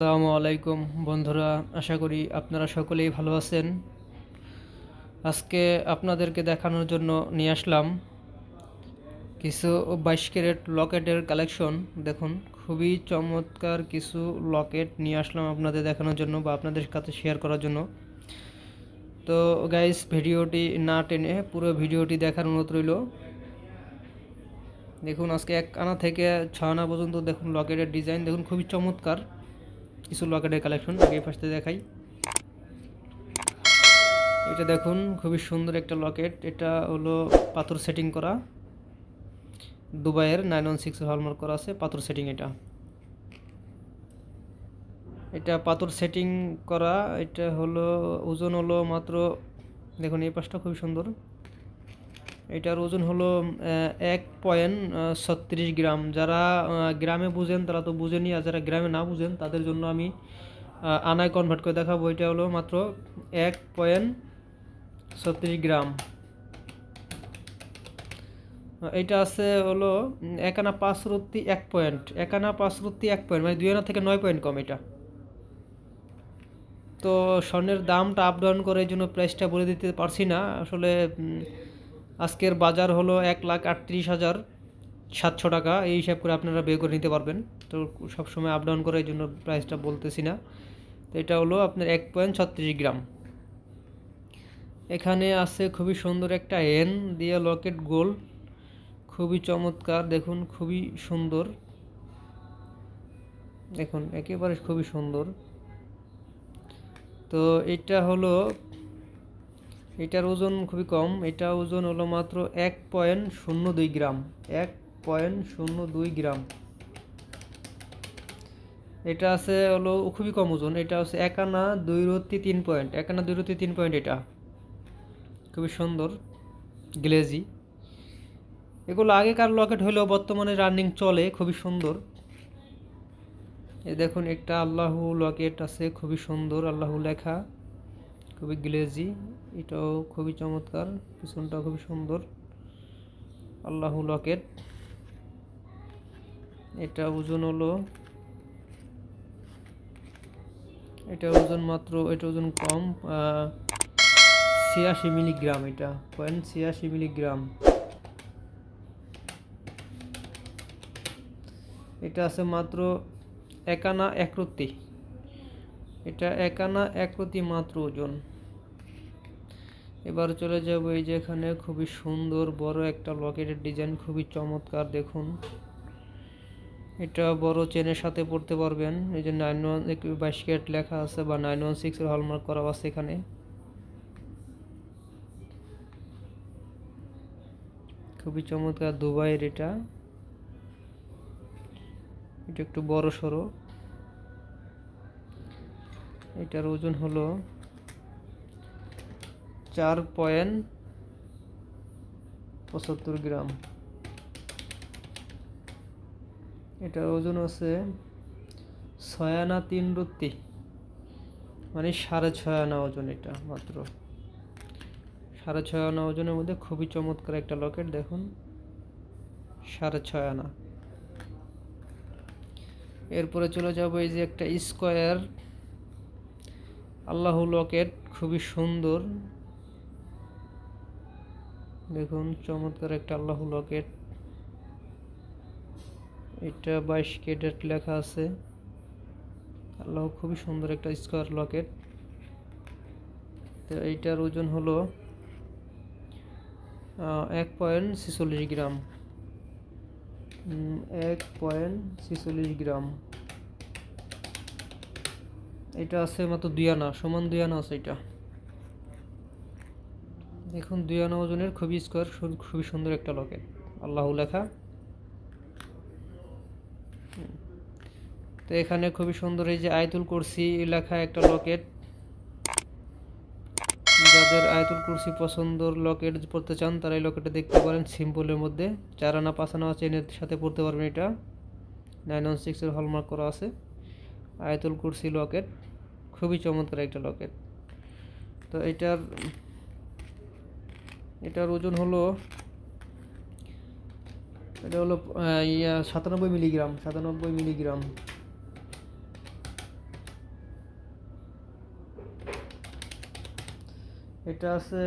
আসসালামু আলাইকুম বন্ধুরা, আশা করি আপনারা সকলেই ভালো আছেন। আজকে আপনাদেরকে দেখানোর জন্য নিয়ে আসলাম কিছু বাইশ ক্যারেট লকেটের কালেকশন। দেখুন, খুবই চমৎকার কিছু লকেট নিয়ে আসলাম আপনাদের দেখানোর জন্য বা আপনাদের কাছে শেয়ার করার জন্য। তো গাইস ভিডিওটি না টেনে পুরো ভিডিওটি দেখার অনুরোধ রইল। দেখুন, আজকে এক আনা থেকে ছ আনা পর্যন্ত দেখুন লকেটের ডিজাইন। দেখুন, খুবই চমৎকার। কিছু লকেটের কালেকশন আগে ফার্স্টে দেখাই। এটা দেখুন, খুবই সুন্দর একটা লকেট এটা হলো পাথর সেটিং করা। দুবাইয়ের নাইন ওয়ান সিক্স হলমার্ক করা আছে, পাথর সেটিং এটা। এটা পাথর সেটিং করা, এটা হলো, ওজন হলো মাত্র, দেখুন এই পাশটা খুবই সুন্দর। এটার ওজন হলো এক পয়েন্ট ছত্রিশ গ্রাম। যারা গ্রামে বুঝেন, তারা তো বুঝেনি আর যারা গ্রামে না বুঝেন, তাদের জন্য আমি আনায় কনভার্ট করে দেখাবো। এটা হলো মাত্র এক পয়েন্ট ছত্রিশ গ্রাম। এটা আছে হলো এক আনা পাঁচ রত্তি এক পয়েন্ট। এক আনা পাঁচ রত্তি এক পয়েন্ট মানে দুই আনা থেকে নয় পয়েন্ট কম এটা। তো স্বর্ণের দামটা আপ ডাউন করে এই জন্য প্রাইসটা বলে দিতে পারছি না। আসলে আজকের বাজার হলো এক লাখ আটত্রিশ হাজার সাতশো টাকা। এই হিসাব করে আপনারা বের করে নিতে পারবেন। তো সবসময় আপ ডাউন করে, এই জন্য প্রাইসটা বলতেছি না। তো এটা হলো আপনার এক পয়েন্ট ছত্রিশ গ্রাম। এখানে আছে খুবই সুন্দর একটা এন দিয়ে লকেট গোল। খুবই চমৎকার, দেখুন খুবই সুন্দর। দেখুন, একেবারে খুবই সুন্দর। তো এটা হলো এটার ওজন খুবই কম। এটা ওজন হলো মাত্র এক পয়েন্ট শূন্য দুই গ্রাম। এক পয়েন্ট শূন্য দুই গ্রাম। এটা আছে হলো খুবই কম ওজন। এটা হচ্ছে এক আনা দুই রত্তি তিন পয়েন্ট। এক আনা দুই রত্তি তিন পয়েন্ট এটা। খুবই সুন্দর, গ্লেজি। এগুলো আগেকার লকেট হলেও বর্তমানে রানিং চলে, খুবই সুন্দর। এই দেখুন, একটা আল্লাহু লকেট আছে, খুবই সুন্দর আল্লাহু লেখা। খুবই গ্লেজি, এটাও খুবই চমৎকার, পিছনটাও খুবই সুন্দর। আল্লাহু লকেট। এটা ওজন হলো, এটা ওজন মাত্র, এটা ওজন কম ছিয়াশি মিলিগ্রাম এটা, পয়েন্ট ছিয়াশি মিলিগ্রাম। এটা আছে মাত্র একানা একরত্তি। এটা একানা একরতি মাত্র ওজন। এবার চলে যাব এই যে এখানে খুবই সুন্দর, বড় একটা লকেটের ডিজাইন, খুবই চমৎকার, দেখুন। এটা বড় চেনের সাথে পড়তে পারবেন। এই যে নাইন ওয়ান বাইশ ক্যারেট লেখা আছে বা নাইন ওয়ান সিক্সের হলমার্ক করা আছে এখানে। খুবই চমৎকার দুবাইয়ের এটা। এটা একটু বড় সড়ো। এটার ওজন হলো চার পয়েন্ট পঁচাত্তর গ্রাম। এটার ওজন আছে ছয় আনা তিন রত্তি। মানে সাড়ে ছয় আনা ওজন এটা মাত্র। সাড়ে ছয় আনা ওজনের মধ্যে খুবই চমৎকার একটা লকেট, দেখুন। সাড়ে ছয় আনা। এরপরে চলে যাব এই যে একটা স্কোয়ার আল্লাহ লকেট খুবই সুন্দর। দেখুন, চমৎকার একটা আল্লাহ লকেট এটা বাইশ কেডেট লেখা আছে। আল্লাহ খুবই সুন্দর একটা স্কোয়ার লকেট তো এইটার ওজন হলো এক পয়েন্ট ছেচল্লিশ গ্রাম। এক পয়েন্ট ছেচল্লিশ গ্রাম। এটা আছে মাত্র দুই আনা, সমান দুই আনা আছে এটা। দেখুন, দুই আনা ওজনের, খুবই স্কোয়ার খুবই সুন্দর একটা লকেট। আল্লাহ লেখা। তো এখানে খুবই সুন্দর এই যে আয়তুল কুরসি লেখা একটা লকেট। যাদের আয়তুল কুরসি পছন্দর লকেট পড়তে চান, তারা এই লকেটটা দেখতে পারেন সিম্পলের মধ্যে। চার আনা, পাঁচ আনা চেনের সাথে পড়তে পারবেন এটা। নাইন ওয়ান সিক্সের হলমার্ক করা আছে। আয়তুল কুরসি লকেট। খুবই চমৎকার একটা লকেট। তো এটার এটার ওজন হলো, এটা হলো ইয়া সাতানব্বই মিলিগ্রাম সাতানব্বই মিলিগ্রাম। এটা আছে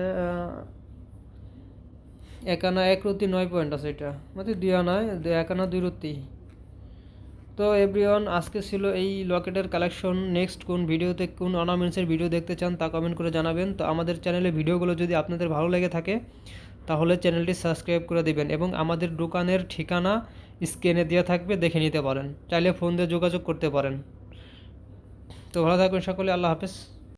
এক আনা এক রতি নয় পয়েন্ট আছে এটা। মানে দুই আনায় এক আনা দুই রতি তো এভরিওয়ান আজকে ছিল এই লকেটের কালেকশন নেক্সট কোন ভিডিওতে কোন অর্নামেন্টসের ভিডিও দেখতে চান তা কমেন্ট করে জানাবেন। তো আমাদের চ্যানেলে ভিডিওগুলো যদি আপনাদের ভালো লেগে থাকে, তাহলে চ্যানেলটি সাবস্ক্রাইব করে দিবেন এবং আমাদের দোকানের ঠিকানা স্ক্রিনে দেওয়া থাকবে, দেখে নিতে পারেন। চাইলে ফোন দিয়ে যোগাযোগ করতে পারেন। তো ভালো থাকবেন সকলে, আল্লাহ হাফেজ।